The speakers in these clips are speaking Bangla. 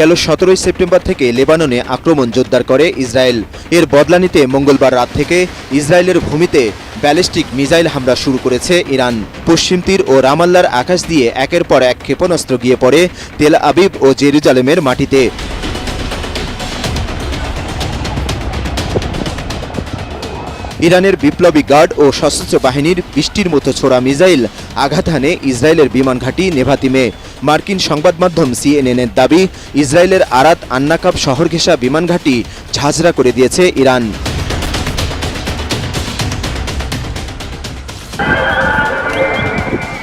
গেল সতেরোই সেপ্টেম্বর থেকে লেবাননে আক্রমণ জোরদার করে ইসরায়েল। এর বদলা নিতে মঙ্গলবার রাত থেকে ইসরায়েলের ভূমিতে ব্যালিস্টিক মিসাইল হামলা শুরু করেছে ইরান। পশ্চিম তীর ও রামাল্লার আকাশ দিয়ে একের পর এক ক্ষেপণাস্ত্র গিয়ে পড়ে তেল আবিব ও জেরুজালেমের মাটিতে। ইরানের বিপ্লবী গার্ড ও সশস্ত্র বাহিনীর বৃষ্টির মতো ছোড়া মিসাইল আঘাত হানে ইসরায়েলের বিমান ঘাঁটি নেভাতিমে। মার্কিন সংবাদ মাধ্যম সিএনএনের দাবি, ইসরায়েলের আরাত আন্নাকাব শহর ঘেঁষা বিমান ঘাঁটি ঝাঁঝরা করে দিয়েছে ইরান।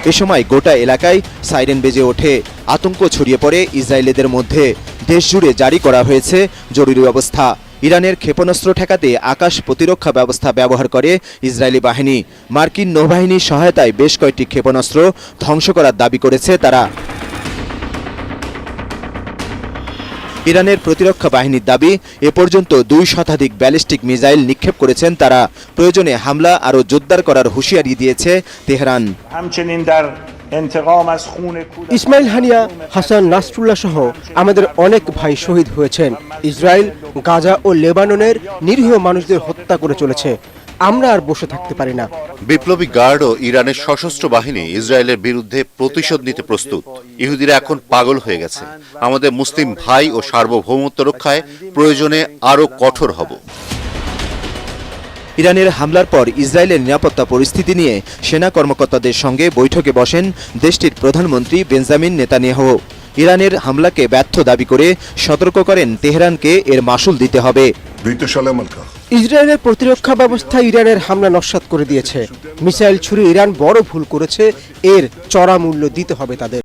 এ সময় গোটা এলাকায় সাইরেন বেজে ওঠে। আতঙ্ক ছড়িয়ে পড়ে ইসরায়েলিদের মধ্যে। দেশজুড়ে জারি করা হয়েছে জরুরি অবস্থা ইরানের ক্ষেপণাস্ত্র ঠেকাতে আকাশ প্রতিরক্ষা ব্যবস্থা ব্যবহার করে ইসরায়েলি বাহিনী। মার্কিন নৌবাহিনীর সহায়তায় বেশ কয়েকটি ক্ষেপণাস্ত্র ধ্বংস করার দাবি করেছে তারা। ইরানের প্রতিরক্ষা বাহিনীর দাবি এ পর্যন্ত দুই শতাধিক ব্যালিস্টিক মিসাইল নিক্ষেপ করেছেন তারা। প্রয়োজনে হামলা আরও জোরদার করার হুঁশিয়ারি দিয়েছে Tehran. Ismail Haniyeh Hasan Nasrallah সহ আমাদের অনেক ভাই শহীদ হয়েছেন। ইসরায়েল গাজা ও লেবাননের নিরীহ মানুষদের হত্যা করে চলেছে। আমরা আর বসে থাকতে পারি না। বিপ্লবী গার্ড ও ইরানের সশস্ত্র বাহিনী ইসরায়েলের বিরুদ্ধে প্রতিশোধ নিতে প্রস্তুত। ইহুদিরা এখন পাগল হয়ে গেছে। আমাদের মুসলিম ভাই ও সার্বভৌমত্ব রক্ষায় প্রয়োজনে আরও কঠোর হব। ইরানের হামলার পর ইসরায়েলের নিরাপত্তা পরিস্থিতি নিয়ে সেনা কর্মকর্তাদের সঙ্গে বৈঠকে বসেন দেশটির প্রধানমন্ত্রী বেঞ্জামিন নেতানিয়াহু। ইরানের হামলাকে ব্যর্থ দাবি করে সতর্ক করেন তেহরানকে এর মাসুল দিতে হবে। ইসরায়েলের প্রতিরক্ষা ব্যবস্থা ইরানের হামলা নস্বাত করে দিয়েছে। মিসাইল ছুরি ইরান বড় ভুল করেছে, এর চড়া মূল্য দিতে হবে তাদের।